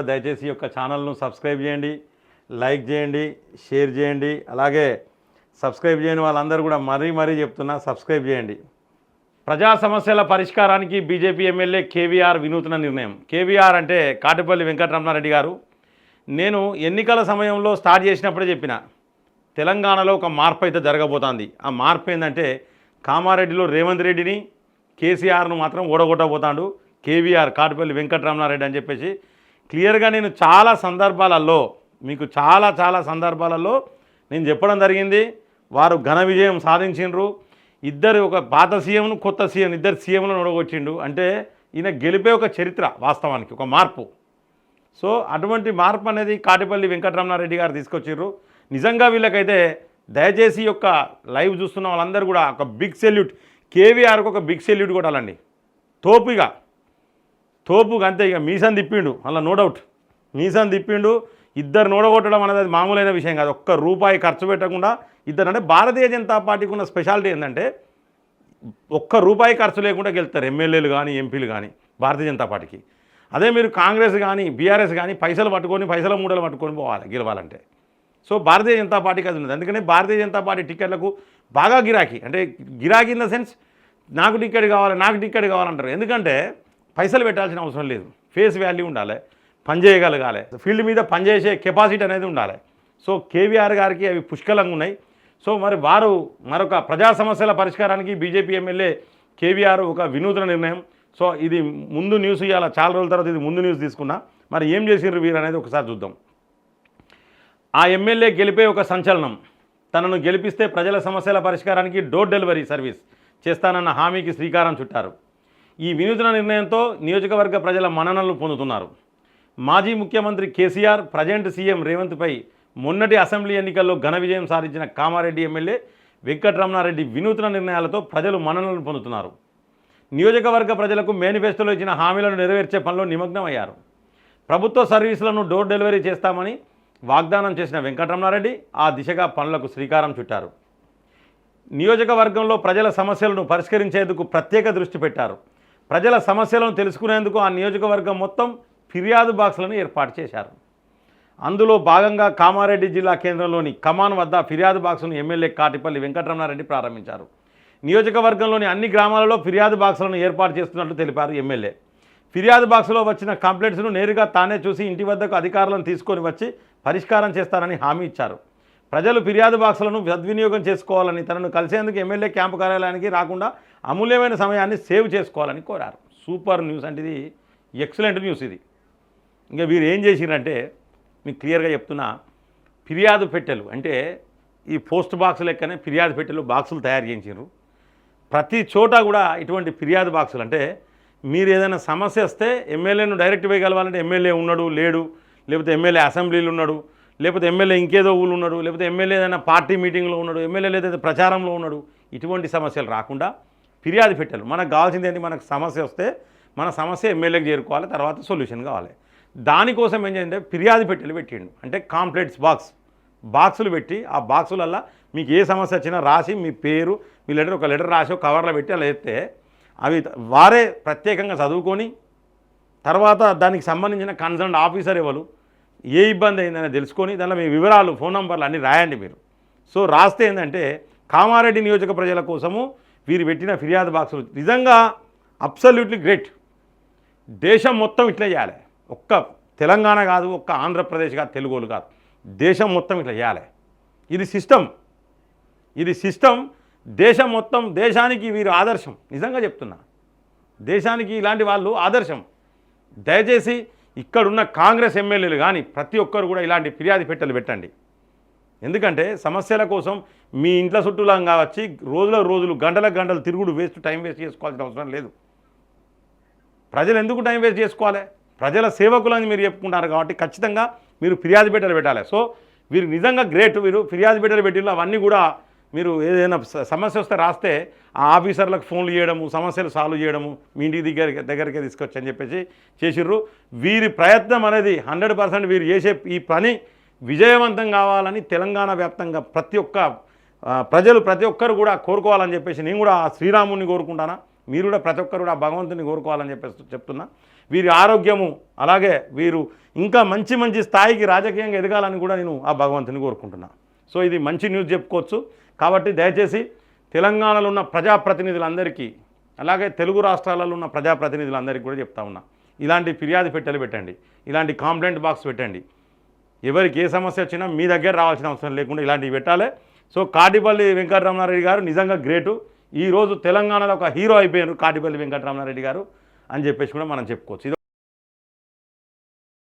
కూడా దయచేసి ఈ యొక్క ఛానల్ను సబ్స్క్రైబ్ చేయండి లైక్ చేయండి షేర్ చేయండి అలాగే సబ్స్క్రైబ్ చేయని వాళ్ళందరూ కూడా మరీ మరీ చెప్తున్నా సబ్స్క్రైబ్ చేయండి. ప్రజా సమస్యల పరిష్కారానికి బీజేపీ ఎమ్మెల్యే కేవీఆర్ వినూత్న నిర్ణయం. కేవీఆర్ అంటే కాటిపల్లి వెంకటరమణారెడ్డి గారు. నేను ఎన్నికల సమయంలో స్టార్ట్ చేసినప్పుడే చెప్పిన తెలంగాణలో ఒక మార్పు అయితే జరగబోతోంది. ఆ మార్పు ఏంటంటే కామారెడ్డిలో రేవంత్ రెడ్డిని కేసీఆర్ను మాత్రం ఓడగొట్టబోతాడు. కేవీఆర్ కాటిపల్లి వెంకటరమణారెడ్డి అని చెప్పేసి క్లియర్గా నేను చాలా సందర్భాలలో మీకు చాలా చాలా సందర్భాలలో నేను చెప్పడం జరిగింది. వారు ఘన విజయం సాధించిండ్రు. ఇద్దరు ఒక పాత సీఎంను కొత్త సీఎం ఇద్దరు సీఎంలను ఓడగొచ్చిండు అంటే ఈయన గెలిపే ఒక చరిత్ర వాస్తవానికి ఒక మార్పు. సో అటువంటి మార్పు అనేది కాటిపల్లి వెంకటరమణారెడ్డి గారు తీసుకొచ్చారు నిజంగా వీళ్ళకైతే దయచేసి యొక్క లైవ్ చూస్తున్న వాళ్ళందరూ కూడా ఒక బిగ్ సెల్యూట్ కేవీఆర్కి ఒక బిగ్ సెల్యూట్ కొట్టాలండి. తోపుగా. తోపుగా అంతే ఇక మీసం తిప్పిండు. అలా నో డౌట్ మీసం తిప్పిండు ఇద్దరు నోడగొట్టడం అనేది అది మామూలైన విషయం కాదు. ఒక్క రూపాయి ఖర్చు పెట్టకుండా ఇద్దరు అంటే భారతీయ జనతా పార్టీకి ఉన్న స్పెషాలిటీ ఏంటంటే ఒక్క రూపాయి ఖర్చు లేకుండా గెలుస్తారు. ఎమ్మెల్యేలు కానీ ఎంపీలు కానీ భారతీయ జనతా పార్టీకి. అదే మీరు కాంగ్రెస్ కానీ బీఆర్ఎస్ కానీ పైసలు పట్టుకొని పైసల మూడలు పట్టుకొని పోవాలి గెలవాలంటే. సో భారతీయ జనతా పార్టీకి అది ఉన్నది. అందుకని భారతీయ జనతా పార్టీ టికెట్లకు బాగా గిరాకీ. అంటే గిరాకీ ఇన్ ద సెన్స్ నాకు టికెట్ కావాలి నాకు టికెట్ కావాలంటారు. ఎందుకంటే పైసలు పెట్టాల్సిన అవసరం లేదు. ఫేస్ వాల్యూ ఉండాలి. పనిచేయగలగాలి ఫీల్డ్ మీద పనిచేసే కెపాసిటీ అనేది ఉండాలి. సో కేవీఆర్ గారికి అవి పుష్కలంగా ఉన్నాయి. సో మరి వారు మరొక ప్రజా సమస్యల పరిష్కారానికి బీజేపీ ఎమ్మెల్యే కేవీఆర్ ఒక వినూత్న నిర్ణయం. సో ఇది ముందు న్యూస్ ఇవాళ చాలా రోజుల తర్వాత ఇది ముందు న్యూస్ తీసుకున్నా. మరి ఏం చేసిండ్రు వీరు అనేది ఒకసారి చూద్దాం. ఆ ఎమ్మెల్యే గెలిపే ఒక సంచలనం. తనను గెలిపిస్తే ప్రజల సమస్యల పరిష్కారానికి డోర్ డెలివరీ సర్వీస్ చేస్తానన్న హామీకి శ్రీకారం చుట్టారు. ఈ వినూత్న నిర్ణయంతో నియోజకవర్గ ప్రజల మన్ననలు పొందుతున్నారు. మాజీ ముఖ్యమంత్రి కేసీఆర్ ప్రజెంట్ సీఎం రేవంత్పై మొన్నటి అసెంబ్లీ ఎన్నికల్లో ఘన విజయం సాధించిన కామారెడ్డి ఎమ్మెల్యే వెంకటరమణారెడ్డి వినూత్న నిర్ణయాలతో ప్రజలు మన్ననలు పొందుతున్నారు. నియోజకవర్గ ప్రజలకు మేనిఫెస్టోలో ఇచ్చిన హామీలను నెరవేర్చే పనిలో నిమగ్నమయ్యారు. ప్రభుత్వ సర్వీసులను డోర్ డెలివరీ చేస్తామని వాగ్దానం చేసిన వెంకటరమణారెడ్డి ఆ దిశగా పనులకు శ్రీకారం చుట్టారు. నియోజకవర్గంలో ప్రజల సమస్యలను పరిష్కరించేందుకు ప్రత్యేక దృష్టి పెట్టారు. ప్రజల సమస్యలను తెలుసుకునేందుకు ఆ నియోజకవర్గం మొత్తం ఫిర్యాదు బాక్సులను ఏర్పాటు చేశారు. అందులో భాగంగా కామారెడ్డి జిల్లా కేంద్రంలోని కమాన్ వద్ద ఫిర్యాదు బాక్సును ఎమ్మెల్యే కాటిపల్లి వెంకటరమణారెడ్డి ప్రారంభించారు. నియోజకవర్గంలోని అన్ని గ్రామాలలో ఫిర్యాదు బాక్సులను ఏర్పాటు చేస్తున్నట్లు తెలిపారు ఎమ్మెల్యే. ఫిర్యాదు బాక్సులో వచ్చిన కంప్లైంట్స్ను నేరుగా తానే చూసి ఇంటి వద్దకు అధికారులను తీసుకొని వచ్చి పరిష్కారం చేస్తానని హామీ ఇచ్చారు. ప్రజలు ఫిర్యాదు బాక్సులను సద్వినియోగం చేసుకోవాలని తనను కలిసేందుకు ఎమ్మెల్యే క్యాంపు కార్యాలయానికి రాకుండా అమూల్యమైన సమయాన్ని సేవ్ చేసుకోవాలని కోరారు. సూపర్ న్యూస్ అంటే ఇది ఎక్సలెంట్ న్యూస్ ఇది. ఇంకా వీరు ఏం చేసిరంటే మీకు క్లియర్గా చెప్తున్నా ఫిర్యాదు పెట్టెలు అంటే ఈ పోస్ట్ బాక్స్ లెక్కనే ఫిర్యాదు పెట్టెలు బాక్సులు తయారు చేయించారు ప్రతి చోట కూడా ఇటువంటి ఫిర్యాదు బాక్సులు అంటే మీరు ఏదైనా సమస్య వస్తే ఎమ్మెల్యేను డైరెక్ట్ పోయి కలవాలంటే ఎమ్మెల్యే ఉన్నాడు లేడు లేకపోతే ఎమ్మెల్యే అసెంబ్లీలు ఉన్నాడు లేకపోతే ఎమ్మెల్యే ఇంకేదో ఊళ్ళు ఉన్నాడు లేకపోతే ఎమ్మెల్యే ఏదైనా పార్టీ మీటింగ్లో ఉన్నాడు ఎమ్మెల్యే ఏదైతే ప్రచారంలో ఉన్నాడు ఇటువంటి సమస్యలు రాకుండా ఫిర్యాదు పెట్టాలి. మనకు కావాల్సింది ఏంటి? మనకు సమస్య వస్తే మన సమస్య ఎమ్మెల్యేకి చేరుకోవాలి తర్వాత సొల్యూషన్ కావాలి. దానికోసం ఏం చేయండి ఫిర్యాదు పెట్టెలు పెట్టిండు. అంటే కాంప్లైంట్స్ బాక్స్ బాక్సులు పెట్టి ఆ బాక్సులల్లో మీకు ఏ సమస్య వచ్చినా రాసి మీ పేరు మీ లెటర్ ఒక లెటర్ రాసి ఒక కవర్లో పెట్టి అలా చెప్తే అవి వారే ప్రత్యేకంగా చదువుకొని తర్వాత దానికి సంబంధించిన కన్సర్న్ ఆఫీసర్ ఎవరు ఏ ఇబ్బంది అయిందని తెలుసుకొని దానిలో మీ వివరాలు ఫోన్ నంబర్లు అన్నీ రాయండి మీరు. సో రాస్తే ఏంటంటే కామారెడ్డి నియోజక ప్రజల కోసము వీరు పెట్టిన ఫిర్యాదు బాక్సులు నిజంగా అబ్సల్యూట్లీ గ్రేట్. దేశం మొత్తం ఇట్లా చేయాలి. ఒక్క తెలంగాణ కాదు ఒక్క ఆంధ్రప్రదేశ్ కాదు తెలుగులు కాదు. దేశం మొత్తం ఇట్లా చేయాలి. ఇది సిస్టమ్. ఇది సిస్టమ్. దేశం మొత్తం దేశానికి వీరు ఆదర్శం. నిజంగా చెప్తున్నా. దేశానికి ఇలాంటి వాళ్ళు ఆదర్శం. దయచేసి ఇక్కడున్న కాంగ్రెస్ ఎమ్మెల్యేలు కానీ ప్రతి ఒక్కరు కూడా ఇలాంటి ఫిర్యాదు పెట్టెలు పెట్టండి. ఎందుకంటే సమస్యల కోసం మీ ఇంట్లో చుట్టూలంగా వచ్చి రోజుల రోజులు గంటల గంటలు తిరుగుడు వేస్ట్ టైం వేస్ట్ చేసుకోవాల్సిన అవసరం లేదు. ప్రజలు ఎందుకు టైం వేస్ట్ చేసుకోవాలి? ప్రజల సేవకులని మీరు చెప్పుకుంటారు కాబట్టి ఖచ్చితంగా మీరు ఫిర్యాదు పెట్టెలు పెట్టాలి. సో వీరు నిజంగా గ్రేట్ వీరు ఫిర్యాదు పెట్టెలు పెట్టిన అవన్నీ కూడా మీరు ఏదైనా స- సమస్య వస్తే రాస్తే ఆ ఆఫీసర్లకు ఫోన్లు చేయడము సమస్యలు సాల్వ్ చేయడము మీ ఇంటి దగ్గర దగ్గరికి తీసుకొచ్చని అని చెప్పేసి చేసిర్రు. వీరి ప్రయత్నం అనేది హండ్రెడ్ పర్సెంట్ వీరు చేసే ఈ పని విజయవంతం కావాలని తెలంగాణ వ్యాప్తంగా ప్రతి ఒక్క ప్రజలు ప్రతి ఒక్కరు కూడా కోరుకోవాలని చెప్పేసి నేను కూడా ఆ శ్రీరాముని కోరుకుంటానా. మీరు కూడా ప్రతి ఒక్కరు కూడా ఆ భగవంతుని కోరుకోవాలని చెప్పేసి చెప్తున్నా. వీరి ఆరోగ్యము అలాగే వీరు ఇంకా మంచి మంచి స్థాయికి రాజకీయంగా ఎదగాలని కూడా నేను ఆ భగవంతుని కోరుకుంటున్నా. సో ఇది మంచి న్యూస్ చెప్పుకోవచ్చు. కాబట్టి దయచేసి తెలంగాణలో ఉన్న ప్రజాప్రతినిధులందరికీ అలాగే తెలుగు రాష్ట్రాలలో ఉన్న ప్రజాప్రతినిధులందరికీ కూడా చెప్తా ఉన్నా. ఇలాంటి ఫిర్యాదు పెట్టెలు పెట్టండి. ఇలాంటి కాంప్లైంట్ బాక్స్ పెట్టండి. ఎవరికి ఏ సమస్య వచ్చినా మీ దగ్గర రావాల్సిన అవసరం లేకుండా ఇలాంటివి పెట్టాలి. సో కాటిపల్లి వెంకటరమణారెడ్డి గారు నిజంగా గ్రేటు. ఈరోజు తెలంగాణలో ఒక హీరో అయిపోయారు కాటిపల్లి వెంకటరమణారెడ్డి గారు అని చెప్పేసి కూడా మనం చెప్పుకోవచ్చు. ఇది